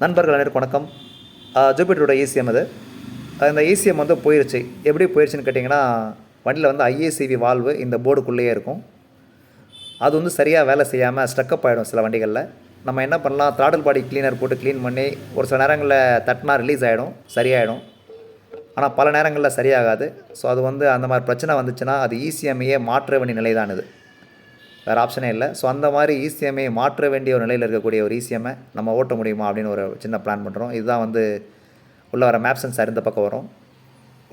நண்பர்கள் அனைவருக்கும் வணக்கம். ஜூபிட்டரோட ஏசிஎம் அது. அந்த இந்த ஈசிஎம் வந்து போயிடுச்சு எப்படி போயிடுச்சுன்னு கேட்டிங்கன்னா வண்டியில் வந்து ஐஏசிவி வால்வு இந்த போர்டுக்குள்ளேயே இருக்கும். அது வந்து சரியாக வேலை செய்யாமல் ஸ்டக்கப் ஆகிடும் சில வண்டிகளில். நம்ம என்ன பண்ணலாம் த்ராடல் பாடி க்ளீனர் போட்டு க்ளீன் பண்ணி ஒரு சில நேரங்களில் தட்டினா ரிலீஸ் ஆகிடும் சரியாயிடும். ஆனால் பல நேரங்களில் சரியாகாது. ஸோ அது வந்து அந்த மாதிரி பிரச்சனை வந்துச்சுன்னா அது ஈசிஎம்ஐயே மாற்ற வேண்டிய நிலை தான் இது. வேறு ஆப்ஷனே இல்லை. ஸோ அந்த மாதிரி ஈசிஎம்ஐ மாற்ற வேண்டிய ஒரு நிலையில் இருக்கக்கூடிய ஒரு ஈசிஎம்ஐ நம்ம ஓட்ட முடியுமா அப்படின்னு ஒரு சின்ன பிளான் பண்ணுறோம் இதுதான் வந்து உள்ளே வர மேப் சென்சார் இந்த பக்கம் வரும்.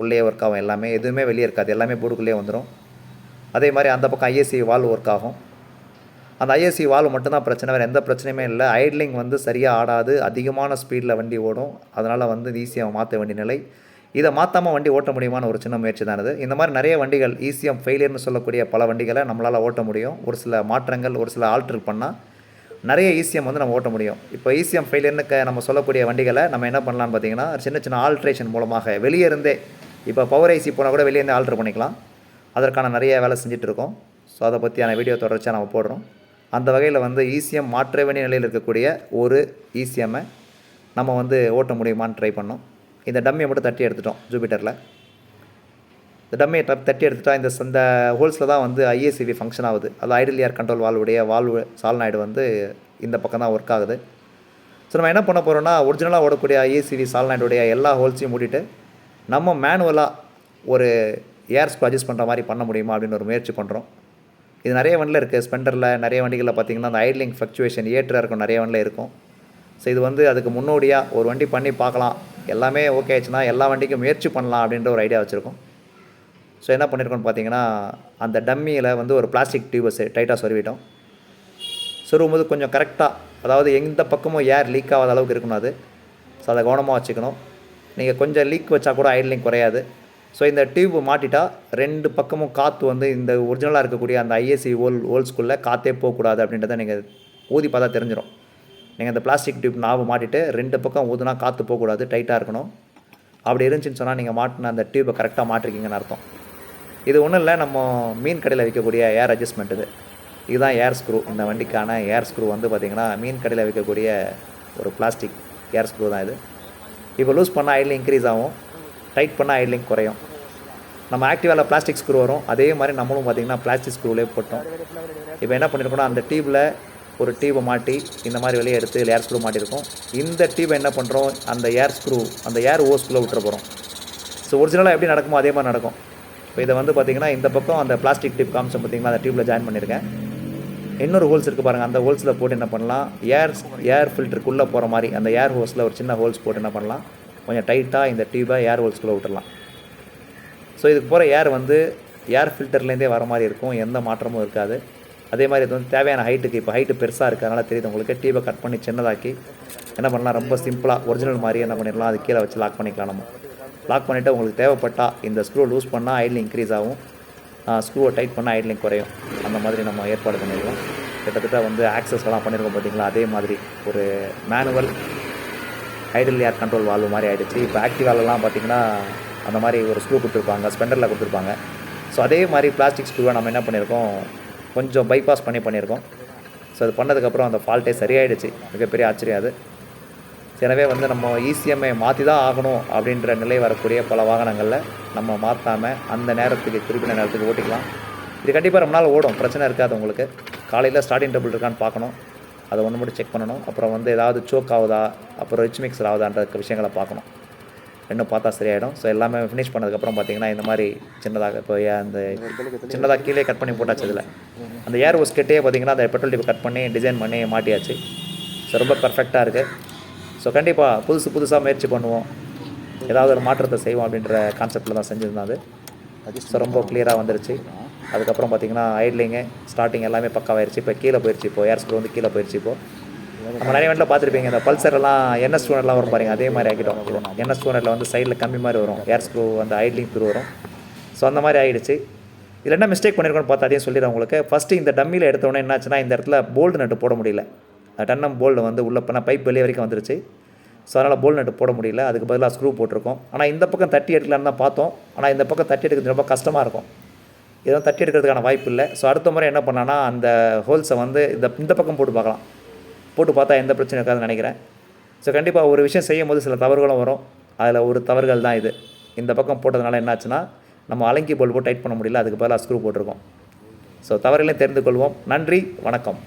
உள்ளே ஒர்க் ஆகும் எல்லாமே. எதுவுமே வெளியே இருக்காது. எல்லாமே போர்டுக்குள்ளேயே வந்துடும் அதே மாதிரி அந்த பக்கம் ஐஎஸ்சி வால்வ் ஒர்க் ஆகும். அந்த ஐஎஸ்சி வால்வ் மட்டும்தான் பிரச்சனை. வேறு எந்த பிரச்சனையுமே இல்லை. ஐட்லிங் வந்து சரியாக ஆடாது. அதிகமான ஸ்பீடில் வண்டி ஓடும். அதனால் வந்து ஈஸியாக மாற்ற வேண்டிய நிலை. இதை மாற்றாமல் வண்டி ஓட்ட முடியுமான்னு ஒரு சின்ன முயற்சி தான் இது. இந்த மாதிரி நிறைய வண்டிகள் ஈஸியாக ஃபெயிலியர்னு சொல்லக்கூடிய பல வண்டிகளை நம்மளால் ஓட்ட முடியும். ஒரு சில மாற்றங்கள் ஒரு சில ஆல்ட்ரு பண்ணால் நிறைய ஈசிஎம் வந்து நம்ம ஓட்ட முடியும். இப்போ ஈசிஎம் ஃபெயிலியர்னு க நம்ம சொல்லக்கூடிய வண்டிகளை நம்ம என்ன பண்ணலாம்னு பார்த்தீங்கன்னா சின்ன சின்ன ஆல்ட்ரேஷன் மூலமாக வெளியே இருந்தே இப்போ பவர் ஐசி போனால் கூட வெளியே இருந்தே ஆல்ட்ரு பண்ணிக்கலாம். அதற்கான நிறைய வேலை செஞ்சுட்டு இருக்கோம். ஸோ அதை பற்றியான வீடியோ தொடர்ச்சியாக நம்ம போடுறோம். அந்த வகையில் வந்து ஈசிஎம் மாற்ற வேண்டிய நிலையில் இருக்கக்கூடிய ஒரு ஈசிஎம்மை நம்ம வந்து ஓட்ட முடியுமான்னு ட்ரை பண்ணோம். இந்த டம்மியை மட்டும் தட்டி எடுத்துட்டோம் ஜூபிட்டரில். இந்த டம்மியை டப் தட்டி எடுத்துட்டா இந்த இந்த ஹோல்ஸில் தான் வந்து I A C V function ஆகுது. அது ஐடில் ஏர் கண்ட்ரோல் வால்வுடைய வால்வு சால்நாய்டு வந்து இந்த பக்கம் தான் ஒர்க் ஆகுது. ஸோ நம்ம என்ன பண்ண போகிறோம்னா ஒரிஜினலாக ஓடக்கூடிய ஐஏசிவி சால்நாய்டுடைய எல்லா ஹோல்ஸையும் மூடிட்டு நம்ம மேனுவலாக ஒரு ஏர் ஸ்க்ரூ அட்ஜஸ்ட் பண்ணுற மாதிரி பண்ண முடியுமா அப்படின்னு ஒரு முயற்சி பண்ணுறோம் இது நிறைய வண்டியில் இருக்குது ஸ்பெண்டரில் நிறைய வண்டிகளில் பார்த்தீங்கன்னா அந்த ஐட்லிங் ஃப்ளக்சுவேஷன் ஏற்றாக இருக்கும் நிறைய வண்டியில் இருக்கும். ஸோ இது வந்து அதுக்கு முன்னோடியாக ஒரு வண்டி பண்ணி பார்க்கலாம். எல்லாமே ஓகே ஆச்சுன்னா எல்லா வண்டிக்கும் முயற்சி பண்ணலாம் அப்படின்ற ஒரு ஐடியா வச்சுருக்கோம். ஸோ என்ன பண்ணியிருக்கோம்னு பார்த்தீங்கன்னா அந்த டம்மியில் வந்து ஒரு பிளாஸ்டிக் டியூபஸ் டைட்டாக சொருவிட்டோம். சொருவும்போது கொஞ்சம் கரெக்டாக அதாவது எந்த பக்கமும் ஏர் லீக் ஆகாத அளவுக்கு இருக்கணும் அது. ஸோ அதை கவனமாக வச்சுக்கணும். நீங்கள் கொஞ்சம் லீக் வச்சா கூட ஐட்லிங் குறையாது. ஸோ இந்த டியூப் மாட்டிட்டா ரெண்டு பக்கமும் காற்று வந்து இந்த ஒரிஜினலாக இருக்கக்கூடிய அந்த ஐஎஸ்சி ஓல் ஓல்ஸ்குள்ளே காற்றே போகக்கூடாது அப்படின்றத நீங்கள் ஊதி பார்த்தா தெரிஞ்சிடும் நீங்கள் அந்த பிளாஸ்டிக் டியூப் நாவு மாட்டிட்டு ரெண்டு பக்கம் ஊதுனா காற்று போகக்கூடாது டைட்டாக இருக்கணும். அப்படி இருந்துச்சுன்னு சொன்னால் நீங்கள் மாட்டின அந்த டியூப்பை கரெக்டாக மாட்டிருக்கீங்கன்னு அர்த்தம். இது ஒன்றும் இல்லை நம்ம மீன் கடையில் விற்கக்கூடிய ஏர் அட்ஜஸ்ட்மெண்ட் இது. இதுதான் ஏர் ஸ்க்ரூ இந்த வண்டிக்கான ஏர் ஸ்க்ரூ வந்து பார்த்திங்கன்னா மீன் கடையில் விற்கக்கூடிய ஒரு பிளாஸ்டிக் ஏர் ஸ்க்ரூ தான் இது. இப்போ லூஸ் பண்ணால் ஐட்லிங் இன்க்ரீஸ் ஆகும். டைட் பண்ணால் ஐட்லிங் குறையும். நம்ம ஆக்டிவாவில் பிளாஸ்டிக் ஸ்க்ரூ வரும். அதே மாதிரி நம்மளும் பார்த்திங்கன்னா பிளாஸ்டிக் ஸ்க்ரூவிலே போட்டோம். இப்போ என்ன பண்ணியிருக்கோம்னா அந்த டியூப்பில் ஒரு டியூபை மாட்டி இந்த மாதிரி வெளியே எடுத்து ஏர் ஸ்க்ரூ மாட்டியிருக்கோம். இந்த டியூபை என்ன பண்ணுறோம் அந்த ஏர் ஸ்க்ரூ அந்த ஏர் ஓஸ்குள்ளே விட்டுற போகிறோம் ஸோ ஒரிஜினலாக எப்படி நடக்குமோ அதே மாதிரி நடக்கும். இப்போ இதை வந்து பார்த்திங்கன்னா இந்த பக்கம் அந்த பிளாஸ்டிக் டியூப் காமிச்சோம் பார்த்திங்கன்னா அந்த டியூப்பில் ஜாயின் பண்ணியிருக்கேன். இன்னொரு ஹோல்ஸ் இருக்குது பாருங்கள் அந்த ஹோல்ஸில் போட்டு என்ன பண்ணலாம்? ஏர் ஏர் ஃபில்டருக்குள்ளே போகிற மாதிரி அந்த ஏர் ஹோல்ஸில் ஒரு சின்ன ஹோல்ஸ் போட்டு என்ன பண்ணலாம்? கொஞ்சம் டைட்டாக இந்த டியூபை ஏர் ஹோல்ஸ்குள்ளே விட்டுறலாம். ஸோ இதுக்கு போகிற ஏர் வந்து ஏர் ஃபில்டர்லேருந்தே வர மாதிரி இருக்கும். எந்த மாற்றமும் இருக்காது. அதே மாதிரி இது வந்து தேவையான ஹைட்டுக்கு இப்போ ஹைட்டு பெருசாக இருக்கிறதுனால தெரியுது உங்களுக்கு. டீவை கட் பண்ணி சின்னதாக்கி என்ன பண்ணலாம்? ரொம்ப சிம்பிளாக ஒரிஜினல் மாதிரி என்ன பண்ணிடலாம்? அது கீழே வச்சு லாக் பண்ணிக்கலாம் நம்ம. லாக் பண்ணிவிட்டு உங்களுக்கு தேவைப்பட்டால் இந்த ஸ்க்ரூ லூஸ் பண்ணால் ஐட்லிங் இன்க்ரீஸ் ஆகும். ஸ்க்ரூவை டைட் பண்ணால் ஐட்லிங் குறையும். அந்த மாதிரி நம்ம ஏற்பாடு பண்ணிடுவோம் கிட்டத்தட்ட வந்து ஆக்சஸ்லாம் பண்ணியிருக்கோம் பார்த்தீங்களா அதே மாதிரி ஒரு manual idle air control valve மாதிரி ஆகிடுச்சு இப்போ ஆக்டிவாலெலாம் பார்த்தீங்கன்னா அந்த மாதிரி ஒரு ஸ்க்ரூ கொடுத்துருப்பாங்க ஸ்பெண்டரில் கொடுத்துருப்பாங்க. ஸோ அதே மாதிரி பிளாஸ்டிக் ஸ்க்ரூவை நம்ம என்ன பண்ணியிருக்கோம் கொஞ்சம் பைபாஸ் பண்ணி பண்ணியிருக்கோம். ஸோ அது பண்ணதுக்கப்புறம் அந்த ஃபால்ட்டே சரியாயிடுச்சு. மிகப்பெரிய ஆச்சரியம் அது. எனவே வந்து நம்ம இசிஎம்ஐ மாற்றி தான் ஆகணும் அப்படின்ற நிலை வரக்கூடிய பல வாகனங்களில் நம்ம மாற்றாமல் அந்த நேரத்துக்கு குறிப்பிட்ட நேரத்துக்கு ஓட்டிக்கலாம். இது கண்டிப்பாக ரொம்ப நாள் ஓடும். பிரச்சனை இருக்காது உங்களுக்கு. காலையில் ஸ்டார்டிங் டபுள் இருக்கான்னு பார்க்கணும். அதை ஒன்று மட்டும் செக் பண்ணணும். அப்புறம் வந்து ஏதாவது சோக் ஆகுதா? அப்புறம் ரிச் மிக்சர் ஆகுதான்ற விஷயங்களை பார்க்கணும். ரெண்டும் பார்த்தா சரியாயிடும். ஸோ எல்லாமே ஃபினிஷ் பண்ணதுக்கப்புறம் பார்த்தீங்கன்னா இந்த மாதிரி சின்னதாக இப்போ அந்த சின்னதாக கீழே கட் பண்ணி போட்டாச்சு இதில். அந்த ஏர் ஹோஸ் கிட்டே பார்த்தீங்கன்னா அந்த பெட்ரோல் டிப் கட் பண்ணி டிசைன் பண்ணி மாட்டியாச்சு. ஸோ ரொம்ப பர்ஃபெக்டாக இருக்குது ஸோ கண்டிப்பாக புதுசு புதுசாக முயற்சி பண்ணுவோம். ஏதாவது ஒரு மாற்றத்தை செய்வோம் அப்படின்ற கான்செப்டில் தான் செஞ்சுருந்தோம் அது. ஸோ ரொம்ப கிளியராக வந்துருச்சு. அதுக்கப்புறம் பார்த்தீங்கன்னா ஐட்லிங்கு ஸ்டார்டிங் எல்லாமே பக்காவாயிருச்சு. இப்போ கீழே போயிடுச்சு இப்போ. ஏர் ஸ்க்ரூ வந்து கீழே போயிடுச்சு இப்போ. நம்ம நிறைய வண்டியில் பார்த்துருப்பீங்க. இந்த பல்சர் எல்லாம் என்எஸ் டூனர்லாம் வரும் பாருங்க. அதே மாதிரி ஆகிட்டோம் என்எஸ் டூனரில் வந்து சைடில் கம்மி மாதிரி வரும். ஏர் ஸ்க்ரூ அந்த ஐட்லிங் த்ரூ வரும். ஸோ அந்த மாதிரி ஆகிடுச்சு இதில் என்ன மிஸ்டேக் பண்ணியிருக்கோன்னு பார்த்தா அதையும் சொல்லிடுறேன் உங்களுக்கு. ஃபஸ்ட்டு இந்த டம்மியில் எடுத்தோடனே என்னாச்சுன்னா இந்த இடத்துல போல்டு நட்டு போட முடியல. டன்னம் போல்டு வந்து உள்ளே பண்ணால் பைப் வெளியே வரைக்கும் வந்துருச்சு. ஸோ அதனால் போல்டு நட்டு போட முடியல. அதுக்கு பதிலாக ஸ்க்ரூ போட்டிருக்கோம். ஆனால் இந்த பக்கம் தட்டி எடுக்கலான்னு தான் பார்த்தோம். ஆனால் இந்த பக்கம் தட்டி எடுக்கிறது ரொம்ப கஷ்டமாக இருக்கும். இதெல்லாம் தட்டி எடுக்கிறதுக்கான வாய்ப்பு இல்லை. ஸோ அடுத்த முறை என்ன பண்ணான்னா அந்த ஹோல்ஸை வந்து இந்த இந்த பக்கம் போட்டு பார்க்கலாம். போட்டு பார்த்தா எந்த பிரச்சனையும் இருக்காதுன்னு நினைக்கிறேன். ஸோ கண்டிப்பாக ஒரு விஷயம் செய்யும் போது சில தவறுகளும் வரும். அதில் ஒரு தவறுகள் தான் இது. இந்த பக்கம் போட்டதுனால என்னாச்சுன்னா நம்ம அலங்கி போல் போட்டு டைட் பண்ண முடியல. அதுக்கு பதிலாக ஸ்க்ரூ போட்டிருக்கோம். ஸோ தவறுகளையும் தெரிந்து கொள்வோம். நன்றி. வணக்கம்.